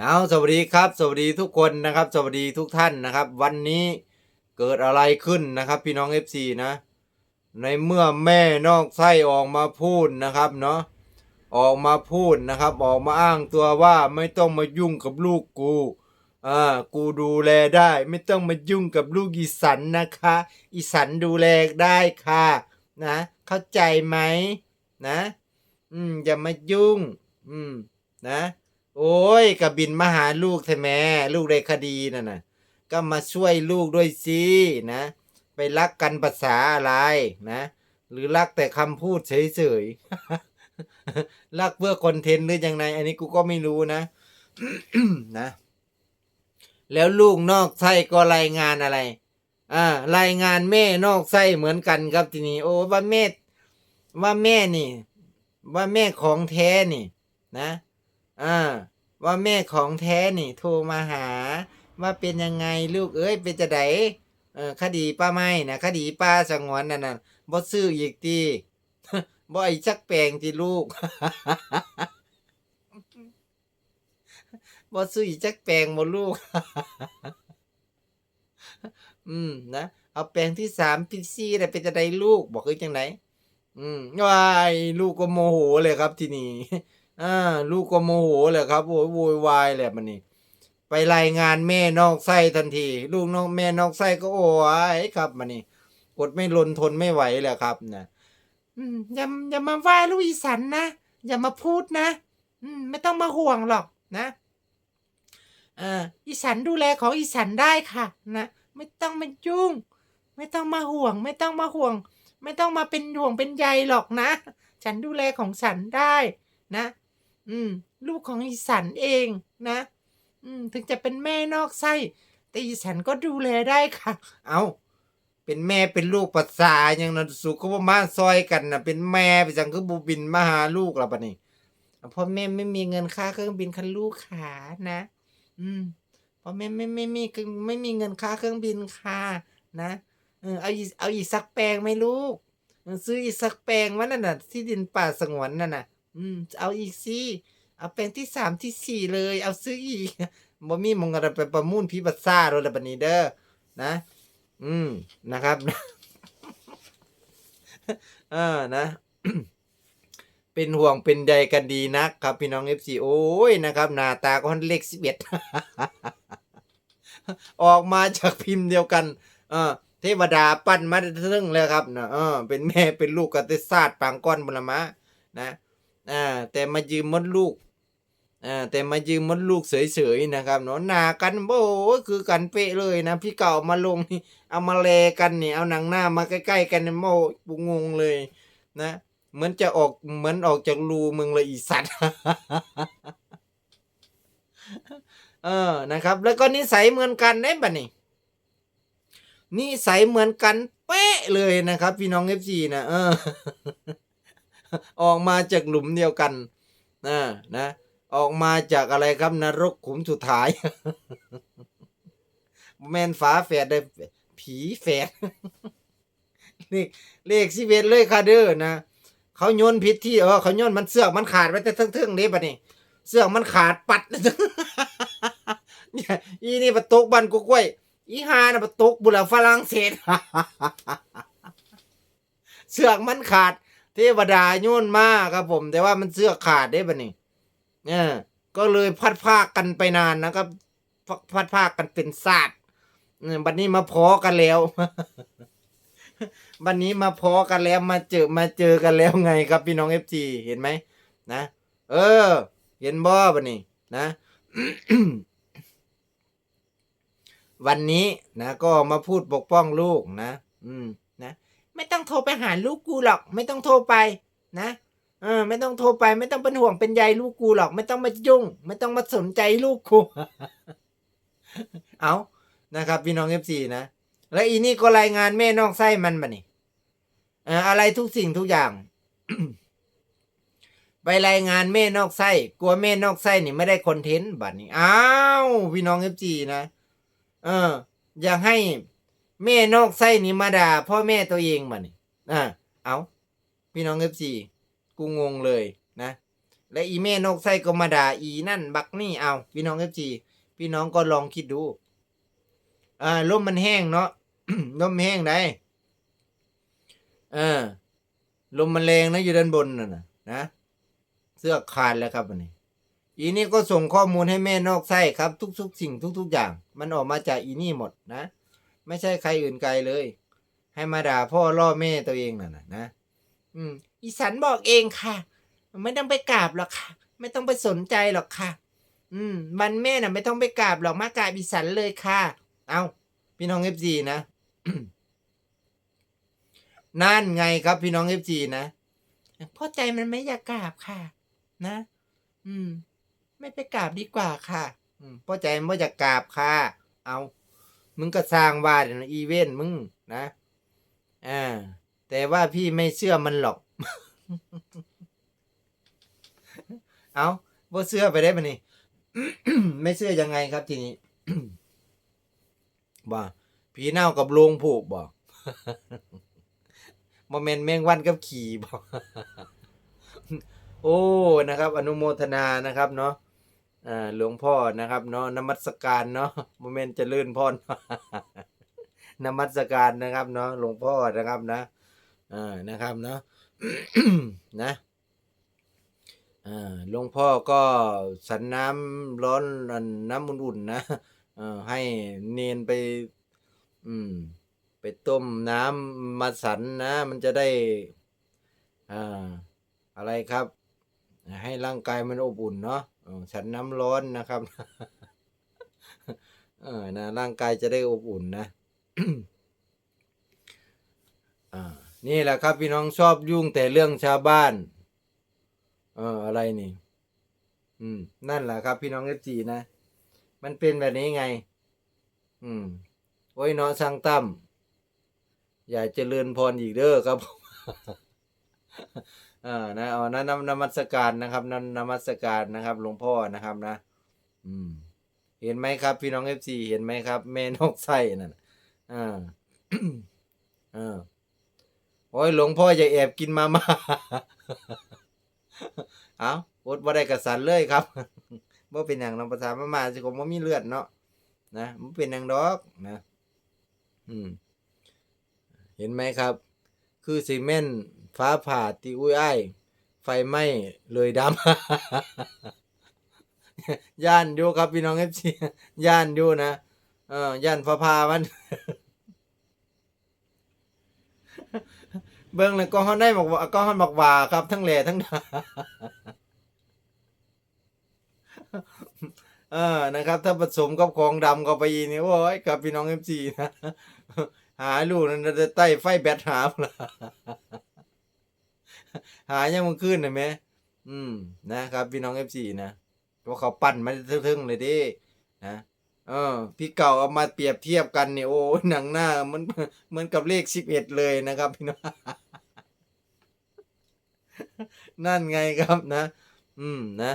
เอาสวัสดีครับ สวัสดีทุกคนนะครับ สวัสดีทุกท่านนะครับ วันนี้เกิดอะไรขึ้นนะครับ พี่น้อง FC นะ ในเมื่อแม่นอกไส้ออกมาพูดนะครับเนาะออกมาพูดนะครับ ออกมาอ้างตัวว่าไม่ต้องมายุ่งกับลูกกูอ่ากูดูแลได้ ไม่ต้องมายุ่งกับลูกอีสันนะคะ อีสันดูแลได้ค่ะ นะ เข้าใจไหมนะ อืมอย่ามายุ่ง อืมนะ โอ้ยกระบินมาหาลูกใช่ไหมลูกในคดีนั่นน่ะ ก็มาช่วยลูกด้วยสินะ ไปรักกันภาษาอะไรนะ หรือรักแต่คำพูดเฉยๆ รักเพื่อคอนเทนต์หรือยังไงอันนี้กูก็ไม่รู้นะนะ แล้วลูกนอกไส้ก็รายงานอะไร อ่า รายงานแม่นอกไส้เหมือนกันครับทีนี้ โอ้ว่าแม่ว่าแม่นี่ ว่าแม่ของแท้นี่ นะ อ่าว่าแม่ของแท้นี่ โทรมาหา ว่าเป็นยังไงลูกเอ้ยเป็นจะไดเออคดีป้าไม้นะคดีป้าสงวนนั่นน่ะบ่ซื้ออีกตีบ่ไอ้ชักแปลงที่ลูกบ่ซื้ออีกจักแปลงบ่ลูก อืมนะเอาแปลงที่สามที่สี่ได้เป็นจะไดลูกบอกคือจังไหนอืมวายลูกก็โมโหเลยครับทีนี้ อ่าลูกก็โมโหเลยครับโวยโวยวายแหละมันนี่ไปรายงานแม่นอกไส้ทันที ลูกนอกแม่นอกไส้ก็โอ้ยครับมันนี่กดไม่ลนทนไม่ไหวแหละครับนะอย่าอย่ามาว่าลูกอีสันนะอย่ามาพูดนะไม่ต้องมาห่วงหรอกนะอ่าอีสันดูแลของอีสันได้ค่ะนะไม่ต้องมายุ่ง ไม่ต้องมาห่วง ไม่ต้องมาห่วง ไม่ต้องมาเป็นห่วงเป็นใยหรอกนะ ฉันดูแลของฉันได้นะ อืม ลูกของอีสันเองนะ อืม ถึงจะเป็นแม่นอกไส้ แต่อีสันก็ดูแลได้ค่ะ เอาเป็นแม่เป็นลูกภาษาอย่างนั้นสุขก็มาซอยกันนะเป็นแม่ไปจังคือบูบินมาหาลูกแล้วปะนี่พ่อแม่ไม่มีเงินค่าเครื่องบินคันลูกขานะ อืมพ่อแม่ไม่ไม่มีไม่มีเงินค่าเครื่องบินค่ะนะเออเอาอีเอาอีสักแปลงไหมลูกซื้ออีสักแปลงวะนั่นน่ะที่ดินป่าสงวนนั่นน่ะ อืมเอาอีกสิเอาแปลงที่สามที่สี่เลย เอาซื้ออีกบ่มีมองอะไรไปประมูลพิบัตซ่าโดยลบันนี้เด้อนะ อืมนะครับเออนะ เป็นห่วงเป็นใยกันดีนักครับพี่น้องเอฟซีโอ้ยนะครับ หน้าตาก็เลขสิบเอ็ดออกมาจากพิมพ์เดียวกัน เออเทวดาปั้นมาได้เรื่องเลยครับนะเออเป็นแม่เป็นลูกกันแต่ศาสตร์ปางก้อนบนละมะนะ อ่าแต่มายืมมดลูกอ่าแต่มายืมมดลูกเฉยๆนะครับเนาะหนากันโอ้คือกันเป๊ะเลยนะ พี่เก่ามาลงนี่เอามาแลกันนี่เอาหนังหน้ามาใกล้ๆกันเนี่ยโมปุงงเลยนะเหมือนจะออกเหมือนออกจากรูมึงเลยอีสัตว์เออนะครับ แล้วก็นิสัยเหมือนกันได้ปะนี่นิสัยเหมือนกันเป๊ะเลยนะครับ พี่น้องเอฟซีนะเออ ออกมาจากหลุมเดียวกันนะนะออกมาจากอะไรครับนรกขุมสุดท้าย แมนฝาแฝดได้ผีแฝดเลขเลขสิเวตเลยค่ะเด้อนะ เขาโยนผิดที่เออเขาโยนมันเสือกมันขาดไปแต่เทิงๆนี้ปะนี่เสือกมันขาดปัดเนี่ยอีนี่ประตกบันกุกล้วยอีหานะประตกบุรฝรั่งเศสเสือกมันขาด เทวดาโยนมาครับผม แต่ว่ามันเสื้อขาดได้ปะนี่เออก็เลยพัดภาคกันไปนานนะครับ พัดพัดภาคกันเป็นศาสตร์บัดนี้มาพอกันแล้ววันนี้มาพอกันแล้วมาเจอมาเจอกันแล้วไงครับพี่น้องเอฟซีเห็นไหมนะเออ เห็นบ่บันนี้นะวันนี้นะก็มาพูดปกป้องลูกนะ อืมนะ ไม่ต้องโทรไปหาลูกกูหรอก ไม่ต้องโทรไปนะเออไม่ต้องโทรไปไม่ต้องเป็นห่วงเป็นใยลูกกูหรอก ไม่ต้องมายุ่ง ไม่ต้องมาสนใจลูกกูเอานะครับพี่น้องเอฟซีนะ แล้วอีนี่ก็รายงานแม่นอกไส้มันมานี่เอ่ออะไรทุกสิ่งทุกอย่าง ไปรายงานแม่นอกไส้กลัวแม่นอกไส้นี่ไม่ได้คอนเทนต์บัดนี้อ้าวพี่น้องเอฟจีนะเออ อยากให้ แม่นอกไส้นี่มาด่าพ่อแม่ตัวเองบันี้อ่าเอาพี่น้องเอฟจีกูงงเลยนะ และอีเมนกไส้ก็มาด่าอีนั่น บักนี่เอาพี่น้องเอฟจีพี่น้องก็ลองคิดดูอ่าลมมันแห้งเนาะลมแห้งได้เออลมมันแรงนะอยู่ด้านบนน่ะนะนะเสื้อขาดแล้วครับวันนี้อีนี่ก็ส่งข้อมูลให้แม่นอกไส้ครับ ทุกๆ สิ่งทุก ๆ อย่าง มันออกมาจากอีนี่หมดนะ ไม่ใช่ใครอื่นไกลเลย ให้มาด่าพ่อล่อแม่ตัวเองน่ะนะนะอืมอีสันบอกเองค่ะ ไม่ต้องไปกราบหรอกค่ะ ไม่ต้องไปสนใจหรอกค่ะ อืมวันแม่น่ะไม่ต้องไปกราบหรอกมากราบอีสันเลยค่ะ เอาพี่น้องเอฟซีนะนั่นไงครับพี่น้องเอฟซีนะพ่อใจมันไม่อยากกราบค่ะ นะ อืม ไม่ไปกราบดีกว่าค่ะ อืมพ่อใจมันว่าจะกราบค่ะ เอา มึงก็สร้างว่าเดี๋ยวนะอีเวนต์มึงนะอ่าแต่ว่าพี่ไม่เชื่อมันหรอก เอาบ่เชื่อไปได้ปะนี่ไม่เชื่อยังไงครับทีนี้บ่ผีเน่ากับโลงผูกบ่โมเมนแมงวันกับขี่บ่โอ้นะครับ อนุโมทนานะครับเนาะ อ่าหลวงพ่อนะครับเนาะนมัสการเนาะโมเมนต์เจริญพรนมัสการนะครับเนาะหลวงพ่อนะครับนะอ่านะครับเนาะนะอ่าหลวงพ่อก็สันน้ำร้อนน้ำอุ่นๆนะอ่อให้เนนไป อืม ไปต้มน้ำมาสันนะ มันจะได้อ่าอะไรครับ ให้ร่างกายมันอบอุ่นเนาะ ฉันน้ำร้อนนะครับเออนะร่างกายจะได้อบอุ่นนะอ่านี่แหละครับพี่น้องชอบยุ่งแต่เรื่องชาวบ้าน เอออะไรนี่ อืม นั่นแหละครับ พี่น้องเอฟจีนะ มันเป็นแบบนี้ไง อืม โอ้ยเนาะสังตั้มอย่าเจริญพรอีกเด้อครับ อ่านะเอานะนำนมัสการนะครับนำนมัสการนะครับหลวงพ่อนะครับนะ อืม เห็นไหมครับ พี่น้องเอฟซีเห็นไหมครับ แม่นกไส้นั่นอ่าอ่าโอ้ยหลวงพ่ออย่าแอบกินมาม่าเอาอดบ่ได้กระสันเลยครับบ่เป็นอย่างน้ำประสามามาสิผมบ่มีเลือดเนาะนะมันเป็นอย่างดอกนะ อืม เห็นไหมครับ คือซีเมนต์ ฟ้าผ่าตีอุ้ยไอ้ไฟไหม้เลยดำ ย่านอยู่ครับพี่น้องเอฟซีย่านอยู่นะเออย่านฟ้าผ่ามัน เบิ่งแล้วก็ฮอนได้บอกว่าก็ฮอนบอกว่าครับ ทั้งแหล่ทั้งดาเออนะครับ ถ้าผสมกับของดำเข้าไปนี่โอ้ยครับพี่น้องเอฟซีนะ หาลูกนั่นจะใต้ไฟแบตหาพุ่นล่ะ หายังมันขึ้นเห็นไหมอืมนะครับพี่น้องเอฟซีนะเพราะเขาปั่นมาทึ่งๆเลยดินะเออ พี่เก่าเอามาเปรียบเทียบกันเนี่ยโอ้ยหนังหน้ามันเหมือนกับเลขสิบเอ็ดเลยนะครับพี่น้องนั่นไงครับนะ อืมนะ